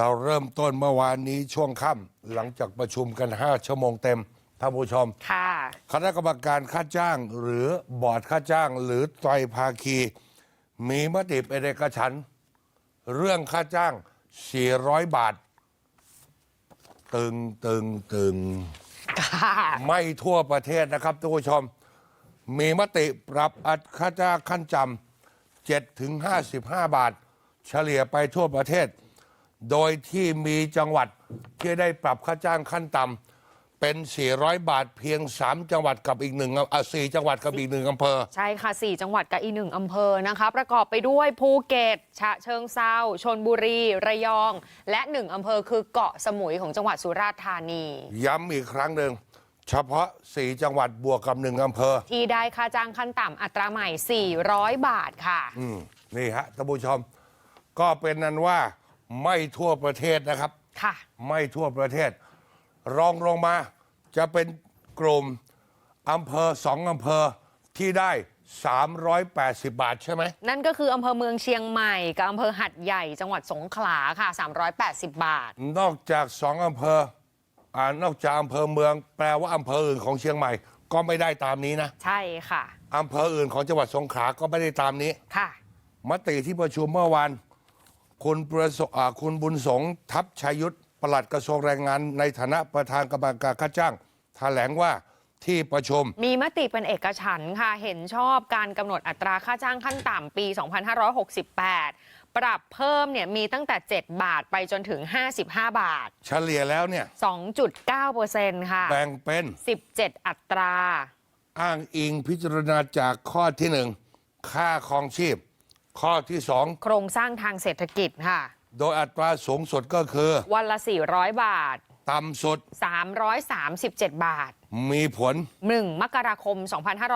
เราเริ่มต้นเมื่อวานนี้ช่วงค่ำหลังจากประชุมกัน 5 ชั่วโมงเต็มท่านผู้ชมค่ะคณะกรรมการค่าจ้าง หรือบอร์ดค่าจ้าง หรือไตรภาคี มีมติเป็นเอกฉันท์เรื่องค่าจ้าง 400 บาท ตึงตึงตึงค่ะไม่ทั่วประเทศนะครับท่านผู้ชม มีมติปรับอัตราค่าจ้างขั้นจำ7ถึง55 บาท เฉลี่ยไปทั่วประเทศ โดยที่มีจังหวัดที่ได้ปรับค่าจ้างขั้นต่ำเป็น 400 บาทเพียง 3 จังหวัดกับอีกหนึ่งอะสี่จังหวัดกับอีกหนึ่งอำเภอ ใช่ค่ะ 4 จังหวัดกับอีกหนึ่งอำเภอนะคะ ประกอบไปด้วยภูเก็ต ฉะเชิงเซาชนบุรี ระยอง และหนึ่งอำเภอคือเกาะสมุยของจังหวัดสุราษฎร์ธานี ย้ำอีกครั้งหนึ่งเฉพาะ 4 จังหวัดบวกกับหนึ่งอำเภอ ที่ได้ค่าจ้างขั้นต่ำอัตราใหม่ 400 บาทค่ะ อืมนี่ฮะท่านผู้ชม ก็เป็นนั้นว่า ไม่ทั่วประเทศนะครับ ค่ะ ไม่ทั่วประเทศ รองลงมาจะเป็นกลุ่มอำเภอสองอำเภอที่ได้ 380 บาทใช่ไหม นั่นก็คืออำเภอเมืองเชียงใหม่ กับอำเภอหัดใหญ่จังหวัดสงขลาค่ะ 380 บาท นอกจากสองอำเภออ่านอกจากอำเภอเมือง แปลว่าอำเภออื่นของเชียงใหม่ ก็ไม่ได้ตามนี้นะใช่ค่ะอำเภออื่นของจังหวัดสงขลาก็ไม่ได้ตามนี้ ค่ะ มติที่ประชุมเมื่อวาน คุณประสอ่าคุณบุญสงฆ์ทัพชัยยุทธปลัดกระทรวงแรงงาน ในฐานะประธานกรรมการค่าจ้างแถลงว่าที่ประชุม มีมติเป็นเอกฉันท์ค่ะ เห็นชอบการกำหนดอัตราค่าจ้างขั้นต่ำปี 2568 ปรับเพิ่มเนี่ยมีตั้งแต่ 7 บาทไปจนถึง 55 บาท เฉลี่ยแล้วเนี่ย 2.9%ค่ะ แบ่งเป็น 17 อัตรา อ้างอิงพิจารณาจากข้อที่หนึ่งค่าครองชีพ ข้อที่สองโครงสร้างทางเศรษฐกิจค่ะ โดยอัตราสูงสุดก็คือวันละ 400 บาท ต่ำสุด 337 บาท มีผล 1 มกราคม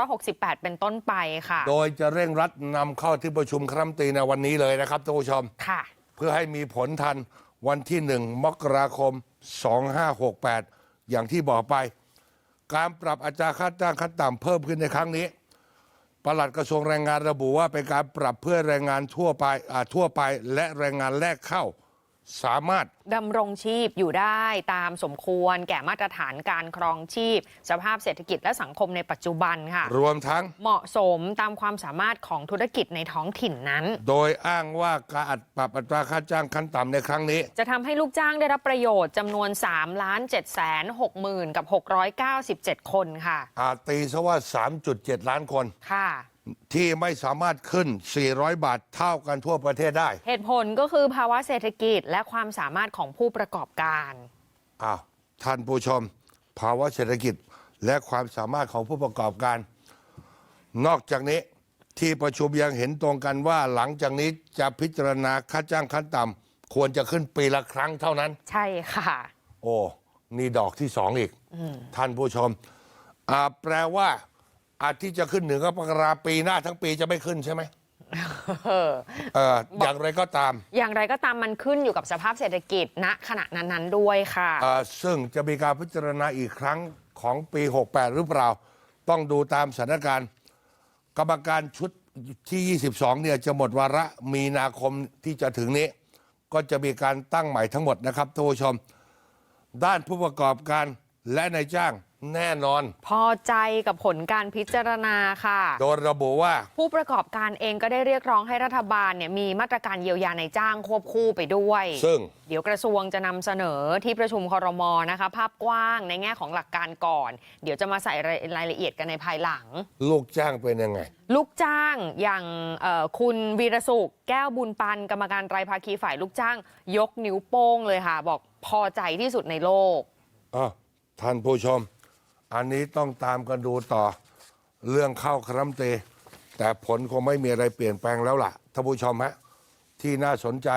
2568 เป็นต้นไปค่ะ โดยจะเร่งรัดนำเข้าที่ประชุมคณะรัฐมนตรีในวันนี้เลยนะครับท่านผู้ชม ค่ะ เพื่อให้มีผลทันวันที่หนึ่งมกราคม 2568 อย่างที่บอกไป การปรับอัตราค่าจ้างขั้นต่ำเพิ่มขึ้นในครั้งนี้ ปลัดกระทรวงแรงงานระบุว่าเป็นการปรับเพื่อแรงงานทั่วไปทั่วไปและแรงงานแรกเข้า สามารถดำรงชีพอยู่ได้ตามสมควร แก่มาตรฐานการครองชีพ สภาพเศรษฐกิจและสังคมในปัจจุบันค่ะ รวมทั้งเหมาะสมตามความสามารถของธุรกิจในท้องถิ่นนั้น โดยอ้างว่าการปรับอัตราค่าจ้างขั้นต่ำในครั้งนี้ จะทำให้ลูกจ้างได้รับประโยชน์จำนวน3ล้าน7แสน6หมื่นกับ 697 คนค่ะอาจตีซะว่า 3.7 ล้านคนค่ะ ที่ไม่สามารถขึ้น 400 บาทเท่ากันทั่วประเทศได้ เหตุผลก็คือภาวะเศรษฐกิจและความสามารถของผู้ประกอบการอ้าวท่านผู้ชม ภาวะเศรษฐกิจและความสามารถของผู้ประกอบการ นอกจากนี้ที่ประชุมยังเห็นตรงกันว่าหลังจากนี้จะพิจารณาค่าจ้างขั้นต่ำควรจะขึ้นปีละครั้งเท่านั้น ใช่ค่ะ โอ้ นี่ดอกที่สองอีก ท่านผู้ชมอ่าแปลว่า อาจที่จะขึ้นหนึ่งก็มกราปีหน้าทั้งปีจะไม่ขึ้นใช่ไหมเอออย่างไรก็ตามอย่างไรก็ตามมันขึ้นอยู่กับสภาพเศรษฐกิจณขณะนั้นๆด้วยค่ะ เอ่อซึ่งจะมีการพิจารณาอีกครั้งของปี 68 หรือเปล่า ต้องดูตามสถานการณ์ กรรมการชุดที่ 22 เนี่ยจะหมดวาระมีนาคมที่จะถึงนี้ ก็จะมีการตั้งใหม่ทั้งหมดนะครับท่านผู้ชม ด้านผู้ประกอบการและนายจ้าง แน่นอน พอใจกับผลการพิจารณาค่ะ โดยระบุว่า ผู้ประกอบการเองก็ได้เรียกร้องให้รัฐบาลเนี่ยมีมาตรการเยียวยาในจ้างควบคู่ไปด้วย ซึ่ง เดี๋ยวกระทรวงจะนำเสนอที่ประชุมคอรมอนะคะ ภาพกว้างในแง่ของหลักการก่อน เดี๋ยวจะมาใส่รายละเอียดกันในภายหลัง ลูกจ้างเป็นยังไง ลูกจ้างอย่างเอ่อคุณวีรสุข แก้วบุญปัน กรรมการไตรภาคีฝ่ายลูกจ้าง ยกนิ้วโป้งเลยค่ะ บอกพอใจที่สุดในโลก อะท่านผู้ชม อันนี้ต้องตามกันดูต่อเรื่องเข้าครัมเต แต่ผลคงไม่มีอะไรเปลี่ยนแปลงแล้วล่ะท่านผู้ชมฮะที่น่าสนใจ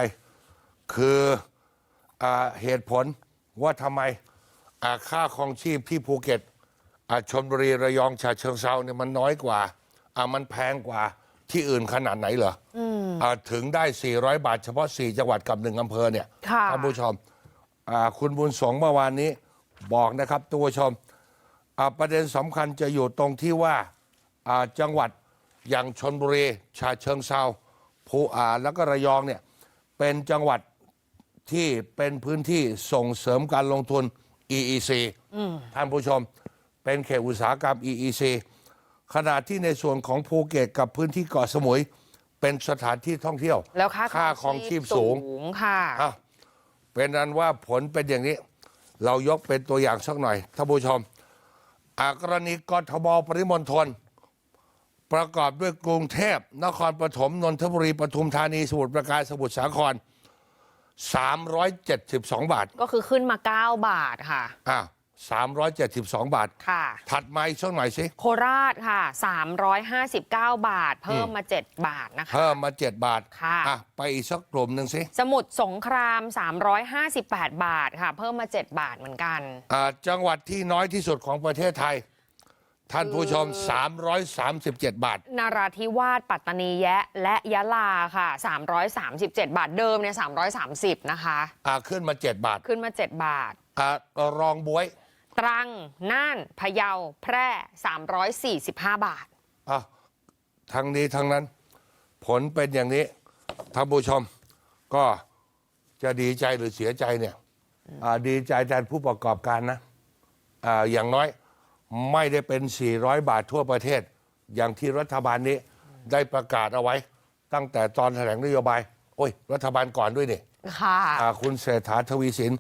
คืออาเหตุผลว่าทำไมอ่าค่าครองชีพที่ภูเก็ตอ่าชนบุรีระยองฉะเชิงเซาเนี่ยมันน้อยกว่าอ่ามันแพงกว่าที่อื่นขนาดไหนเหรออ่าถึงได้ 400 บาท เฉพาะ 4 จังหวัดกับหนึ่งอำเภอเนี่ยค่ะท่านผู้ชมอ่าคุณบุญสงฆ์เมื่อวานนี้บอกนะครับตัวผู้ชมอ่า ประเด็นสำคัญจะอยู่ตรงที่ว่าอ่าจังหวัดอย่างชนบุรีชาเชิงเซาภูอ่าแล้วก็ระยองเนี่ยเป็นจังหวัดที่เป็นพื้นที่ส่งเสริมการลงทุน EEC ท่านผู้ชม เป็นเขตอุตสาหกรรม EEC ขณะที่ในส่วนของภูเก็ตกับพื้นที่เกาะสมุย เป็นสถานที่ท่องเที่ยว แล้วค่าค่าครองชีพสูงค่ะอะเป็นนั้นว่าผลเป็นอย่างนี้ เรายกเป็นตัวอย่างสักหน่อยท่านผู้ชมอา กรณีกทมปริมณฑลประกอบด้วยกรุงเทพ นครปฐมนนทบุรีปทุมธานีสมุทรปราการสมุทรสาคร 372 บาท ก็คือขึ้นมา 9 บาทค่ะ อะ 372 บาท ค่ะ ถัดมาอีกสักหน่อยสิ โคราชค่ะ 359 บาท เพิ่มมา 7 บาทนะคะ เพิ่มมา 7 บาทค่ะ อะ ไปอีกสักกลุ่มหนึ่งสิ สมุทรสงคราม 358 บาทค่ะ เพิ่มมา 7 บาทเหมือนกัน อ่า จังหวัดที่น้อยที่สุดของประเทศไทย ท่านผู้ชม 337 บาทนาราธิวาสปัตตานีแยะและยะลาค่ะ 337 บาทเดิมเนี่ย330 นะคะ อ่า ขึ้นมา 7 บาท ขึ้นมา 7 บาท อ่ารองบวย ตรัง น่าน พะเยา แพร่ 345 บาท อะทั้งนี้ทั้งนั้น ผลเป็นอย่างนี้ท่านผู้ชมก็จะดีใจหรือเสียใจเนี่ยอ่าดีใจแทนผู้ประกอบการนะอ่าอย่างน้อยไม่ได้เป็น 400 บาททั่วประเทศ อย่างที่รัฐบาลนี้ได้ประกาศเอาไว้ ตั้งแต่ตอนแถลงนโยบาย โอ้ย รัฐบาลก่อนด้วยนี่ค่ะ อ่าคุณเศรษฐาทวีสิน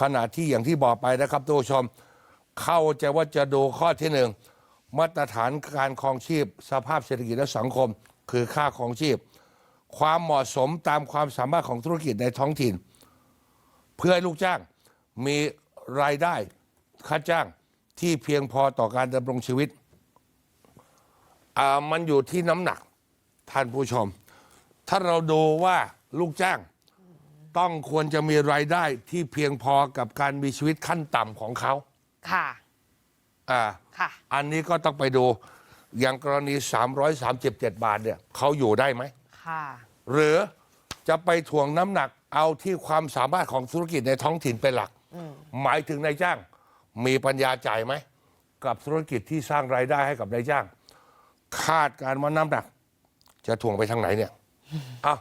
ขณะที่อย่างที่บอกไปนะครับทุกผู้ชม เข้าใจว่าจะดูข้อที่หนึ่งมาตรฐานการครองชีพ สภาพเศรษฐกิจและสังคม คือค่าครองชีพ ความเหมาะสมตามความสามารถของธุรกิจในท้องถิ่น เพื่อให้ลูกจ้างมีรายได้ค่าจ้างที่เพียงพอต่อการดำรงชีวิตมันอยู่ที่น้ำหนักท่านผู้ชม ถ้าเราดูว่าลูกจ้าง ต้องควรจะมีรายได้ที่เพียงพอกับการมีชีวิตขั้นต่ำของเขาค่ะ อ่าค่ะ อันนี้ก็ต้องไปดู อย่างกรณี 337 บาทเนี่ยเขาอยู่ได้ไหม ค่ะ หรือจะไปถ่วงน้ำหนักเอาที่ความสามารถของธุรกิจในท้องถิ่นเป็นหลัก หมายถึงนายจ้าง มีปัญญาจ่ายไหม กับธุรกิจที่สร้างรายได้ให้กับนายจ้าง คาดการณ์ว่าน้ำหนัก จะถ่วงไปทางไหนเนี่ยอ้าว